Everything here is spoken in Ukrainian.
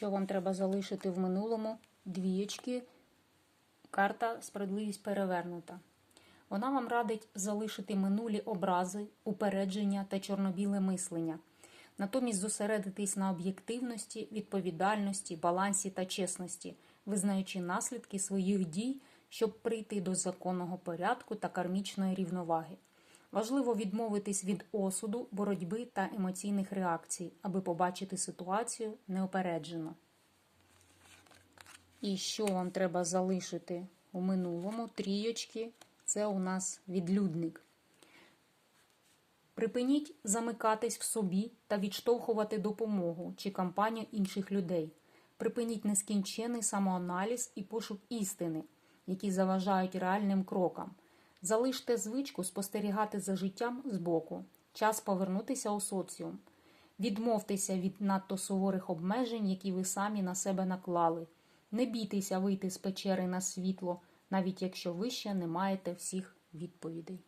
Що вам треба залишити в минулому? Двієчки. Карта справедливість перевернута. Вона вам радить залишити минулі образи, упередження та чорнобіле мислення. Натомість зосередитись на об'єктивності, відповідальності, балансі та чесності, визнаючи наслідки своїх дій, щоб прийти до законного порядку та кармічної рівноваги. Важливо відмовитись від осуду, боротьби та емоційних реакцій, аби побачити ситуацію неопереджено. І що вам треба залишити у минулому? Трійочки це у нас відлюдник. Припиніть замикатись в собі та відштовхувати допомогу чи кампанію інших людей. Припиніть нескінчений самоаналіз і пошук істини, які заважають реальним крокам. Залиште звичку спостерігати за життям збоку. Час повернутися у соціум. Відмовтеся від надто суворих обмежень, які ви самі на себе наклали. Не бійтеся вийти з печери на світло, навіть якщо ви ще не маєте всіх відповідей.